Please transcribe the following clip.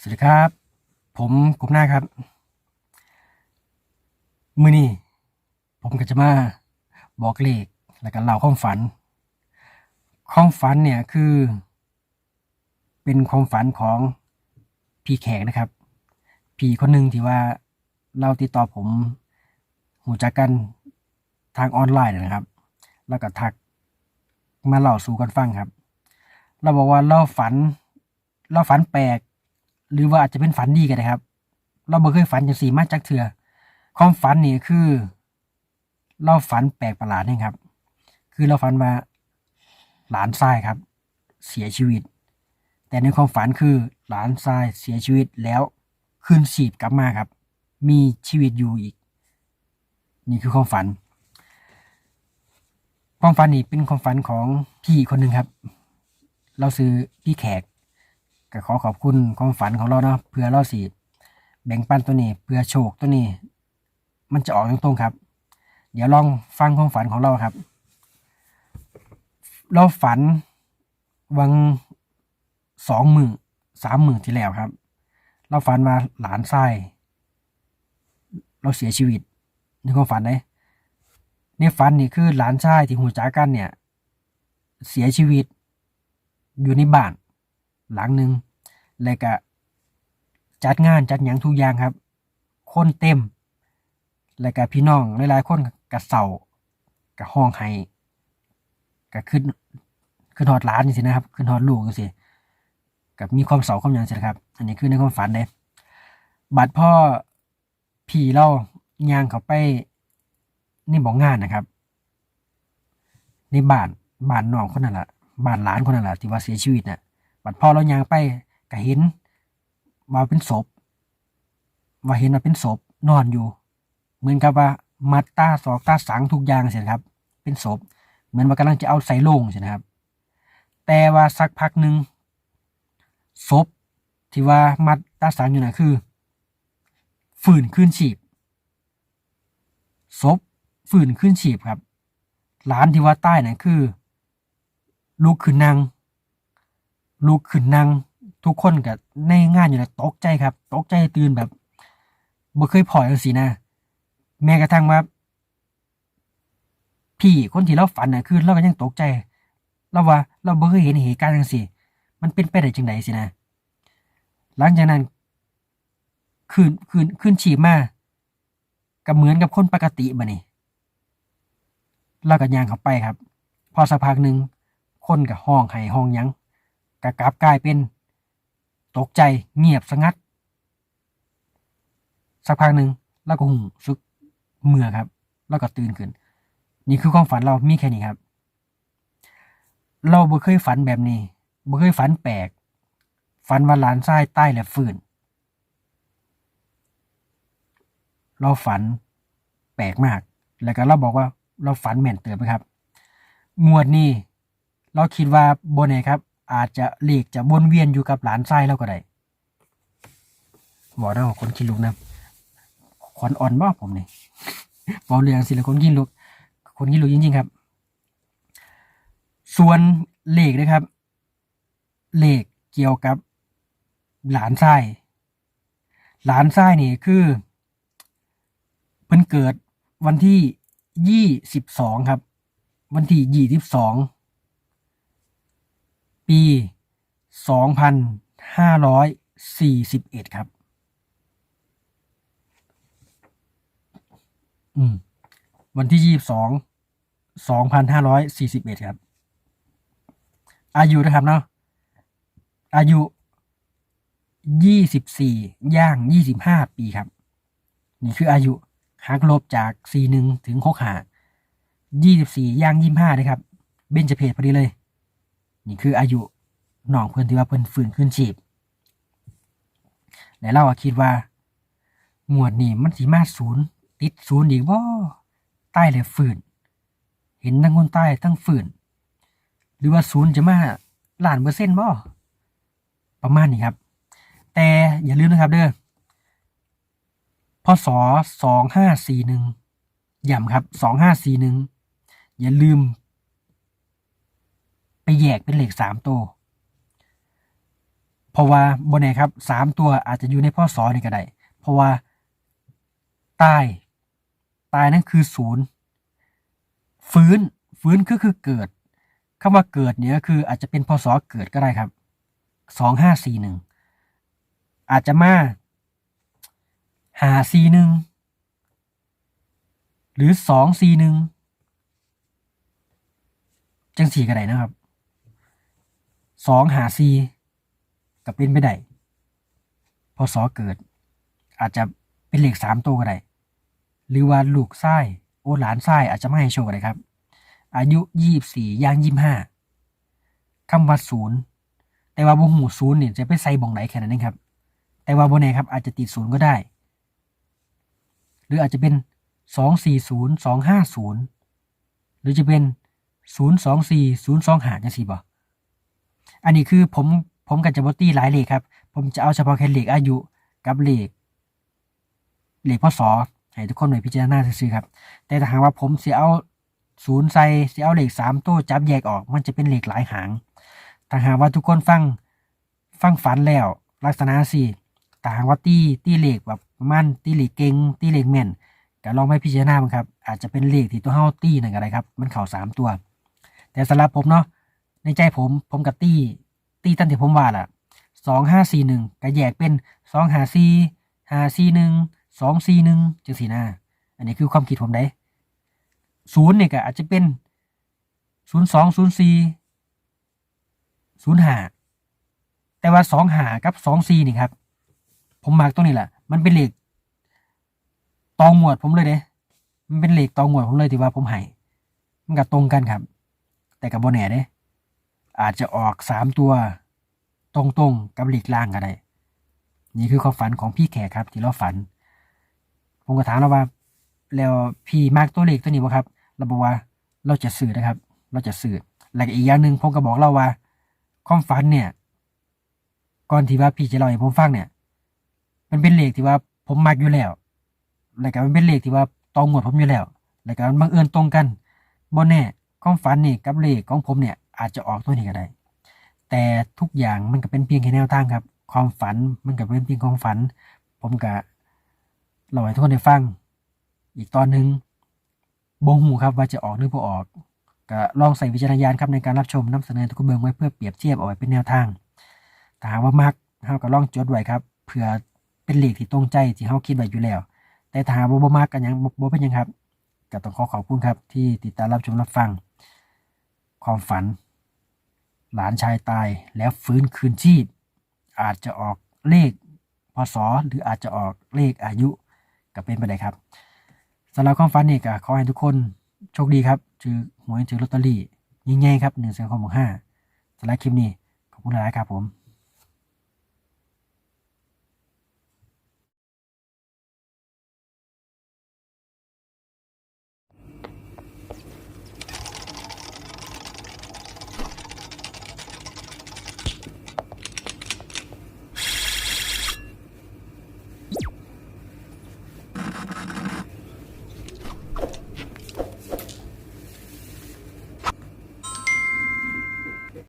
สวัสดีครับ ผมกบหน้าครับ มือนี้ผมก็จะมาบอกเลขแล้วก็เล่าความฝัน ความฝันเนี่ยคือ เป็นความฝันของพี่แขกนะครับ พี่คนหนึ่งที่ว่าเราติดต่อผมหูจักกันทางออนไลน์นะครับ แล้วก็ทักมาเล่าสู่กันฟังครับ เราบอกว่าเราฝัน เราฝันแปลก หรือว่าอาจจะเป็นฝันดีก็ได้ครับ เราบ่เคยฝันจังสี่มาจากเถื่อความฝันนี่คือ เราฝันแปลกประหลาดนี่ครับ คือเราฝันว่าหลานทรายครับ เสียชีวิต แต่ในความฝันคือหลานทรายเสียชีวิตแล้วคืนชีพกลับมาครับ มีชีวิตอยู่อีก นี่คือความฝัน ความฝันนี่เป็นความฝันของพี่คนหนึ่งครับ เราซื้อพี่แขก ก็ขอขอบคุณความฝันของเราเนาะเพื่อเราสิแบ่งปันตัวนี้ เพื่อโชคตัวนี้ มันจะออกตรงๆครับ เดี๋ยวลองฟังความฝันของเราครับ เราฝันวังสองหมื่นสามหมื่นที่แล้วครับ เราฝันว่าหลานไส้เราเสียชีวิตในความฝันเลยในฝันนี่คือหลานชายที่หูจักกันเนี่ย เสียชีวิต อยู่ในบ้าน หลังหนึ่ง แล้วก็จัดงานจัดหยังทุกอย่างครับ คนเต็ม แล้วก็พี่น้องหลายๆคนกับเสากับห้องไห้ก็ขึ้นขึ้นหอดร้านอย่างสินะครับ ขึ้นหอดลูกอย่างสิกับมีความเสาความหยังสิครับ อันนี้คือในความฝันเลยบัดพ่อผีเล่ายางเขาไปนี่บอกงานนะครับ ในบ้านบ้านน้องคนนั้นแหละบ้านหลานคนนั้นแหละที่ว่าเสียชีวิตน่ะบัดพ่อเรายางไป ก็เห็นว่าเป็นศพ ว่าเห็นว่าเป็นศพนอนอยู่ เหมือนกับว่ามัดตาสอกตาสังทุกอย่างเสร็จครับ เป็นศพ เหมือนว่ากำลังจะเอาใส่โลงใช่ไหมครับ แต่ว่าสักพักหนึ่งศพที่ว่ามัดตาสังอยู่น่ะคือ ฝืนขึ้นชีพศพฝืนขึ้นชีพครับหลานที่ว่าใต้น่ะคือลุกขึ้นนั่งลุกขึ้นนั่ง ทุกคนก็ในงานอยู่นะตกใจครับ ตกใจตื่นแบบบ่เคยพอจังซี่นะ แม้กระทั่งว่าพี่คนที่เราฝันน่ะคือเราก็ยังตกใจ เราว่า เราบ่เคยเห็นเหตุการณ์จังซี่มันเป็นไปได้จังไดสินะ หลังจากนั้นคืนคืนคืนฉีมาก็เหมือนกับคนปกติบัดนี้เราก็ย่างเข้าไปครับ พอสักพักหนึ่งคนกับห้องไห้ห้องยังกะกลับกลายเป็น ตกใจเงียบสงัด สักพักหนึ่งแล้วก็หุ่งซึกเมื่อครับ แล้วก็ตื่นขึ้น นี่คือความฝันเรามีแค่นี้ครับ เราบ่เคยฝันแบบนี้บ่เคยฝันแปลก ฝันว่าหลานทรายใต้และฟื้นเราฝันแปลกมาก แล้วก็เราบอกว่าเราฝันแม่นเติบนะครับ งวดนี้เราคิดว่าบนไหนครับ อาจจะเลขจะวนเวียนอยู่กับหลานไส้เราก็ได้บอกได้ว่าคนขี้ลุกนะขวัญอ่อนบ้าผมนี่บอกเรื่องสิละคนขี้ลุก คนขี้ลุกจริงๆครับ ส่วนเลขนะครับ เลขเกี่ยวกับหลานไส้หลานไส้นี่คือเพิ่นเกิดวันที่ยี่สิบสองครับ วันที่ยี่สิบสอง ปีสองพันห้าร้อยสี่สิบเอ็ดครับ อืม วันที่ยี่สิบสองสองพันห้าร้อยสี่สิบเอ็ดครับ อายุนะครับเนาะ อายุยี่สิบสี่ย่างยี่สิบห้าปีครับ นี่คืออายุหักลบจากสี่หนึ่งถึงหกหายี่สิบสี่ย่างยี่ห้านะครับ เบนจะเพศพอดีเลย นี่คืออายุน้องเพื่อนที่ว่าเพิ่นฟื้นขึ้นชีพและเราคิดว่าหมวดนี่มันสีมาศูนย์ติดศูนย์อีกว่าใต้เลยฟื้นเห็นทั้งคนใต้ทั้งฟื้นหรือว่าศูนย์จะมาล้านเปอร์เซ็นต์บ่ประมาณนี้ครับ แต่อย่าลืมนะครับเด้อพศสองห้าสี่หนึ่งย่ำครับสองห้าสี่หนึ่งอย่าลืม ไปแยกเป็นเหลขสามตัวเพราะว่าบนไหนครับสามตัวอาจจะอยู่ในพ่อสอนี่ก็ได้เพราะว่าตายตายนั่นคือศูนย์ฟื้นฟื้นคือคือเกิดคำว่าเกิดเนี่ยก็คืออาจจะเป็นพศเกิดก็ได้ครับสองห้าสี่หนึ่งอาจจะมาหาสี่หนึ่งหรือสองสี่หนึ่งจังสี่ก็ได้นะครับ สองหาสี่ก็เป็นไปได้พศเกิด อาจจะเป็นเหลขสามตัวก็ได้หรือว่าลูกไส้โอหลานไส้อาจจะไม่ให้โชคก็ได้ครับ อายุยี่สี่ย่างยี่ห้าคำว่าศูนย์แต่ว่าบ่หูศูนย์เนี่ยจะไปใส่บ่งไหนแค่นั้นเองครับ แต่ว่าบ่แน่ครับ อาจจะติดศูนย์ก็ได้ หรืออาจจะเป็นสองสี่ศูนย์สองห้าศูนย์หรือจะเป็นศูนย์สองสี่ศูนย์สองหาจังสี่บ่ อันนี้คือผมผมกับจะบตี้หลายเลขครับ ผมจะเอาเฉพาะแค่เลขอายุกับเลขเลขพศให้ทุกคนหน่วยพิจารณาซื่อครับ แต่ถ้าหากว่าผมเสียเอาศูนย์ใส่เสียเอาเลขสามตัวจับแยกออก มันจะเป็นเลขหลายหางถ้าหากว่าทุกคนฟังฟังฝันแล้ว ลักษณะสี่ถ้าหากว่าตีตีเลขแบบมันตีเลขเก่งตีเลขแม่นก็ลองไปพิจารณาบ้างครับ อาจจะเป็นเลขที่ตัวเฮาตีนั่นก็ได้ครับ มันเข่าสามตัว แต่สำหรับผมเนาะ ในใจผม ผมกับตีตีตั้งแต่ผมว่าล่ะสองห้าสี่หนึ่งก็แยกเป็นสองห้าสี่ห้าสี่หนึ่งสองสี่หนึ่งจังสี่หน้า อันนี้คือความคิดผมได้ศูนย์เนี่ยก็อาจจะเป็นศูนย์สองศูนย์สี่ศูนย์ห้าแต่ว่าสองหากับสองสี่นี่ครับ ผมมาร์กตรงนี้แหละมันเป็นเลขตองหมวดผมเลยเด้มันเป็นเลขตองหมวดผมเลยที่ว่าผมให้มันก็ตรงกันครับ แต่กับโบแน่เด้ อาจจะออกสามตัวตรงๆกับเลขล่างก็ได้ นี่คือความฝันของพี่แขกครับ ที่เราฝัน ผมก็ถามเราว่า แล้วพี่มากตัวเลขตัวนี้บ่ครับ เราบอกว่าเราจะสื่อนะครับ เราจะสื่อและอีกอย่างหนึ่งผมก็บอกเราว่า ความฝันเนี่ยก่อนที่ว่าพี่จะเล่าให้ผมฟังเนี่ย มันเป็นเลขที่ว่าผมมักอยู่แล้วแล้วก็มันเป็นเลขที่ว่าตรงหมดผมอยู่แล้วแล้วก็มันบังเอิญตรงกันบ่แน่ความฝันนี่กับเลขของผมเนี่ย อาจจะออกตัวนี้ก็ได้ แต่ทุกอย่างมันก็เป็นเพียงแค่แนวทางครับ ความฝันมันก็เป็นเพียงความฝัน ผมก็เล่าให้ทุกคนได้ฟัง อีกตอนหนึ่งบงหูครับว่าจะออกหรือบ่ออกก็ลองใส่วิจารณญาณครับในการรับชมนำเสนอทุกเบิงไว้เพื่อเปรียบเทียบเอาไว้เป็นแนวทางถ้าหากว่ามักเฮาก็ลองจดไว้ครับเผื่อเป็นเลขที่ตรงใจที่เฮาคิดไว้อยู่แล้ว แต่ถ้าหากว่าบ่มักกันยังบ่เป็นยังครับก็ต้องขอขอบคุณครับที่ติดตามรับชมรับฟัง ความฝัน หลานชายตายแล้วฟื้นคืนชีพ อาจจะออกเลขพศหรืออาจจะออกเลขอายุก็เป็นไปได้ครับสำหรับความฝันนี่ก็ขอให้ทุกคนโชคดีครับถือหวยถือลอตเตอรี่ยิ่งใหญ่ครับหนึ่งแสนหกหมื่นห้าสำหรับคลิปนี้ขอบคุณหลายครับผม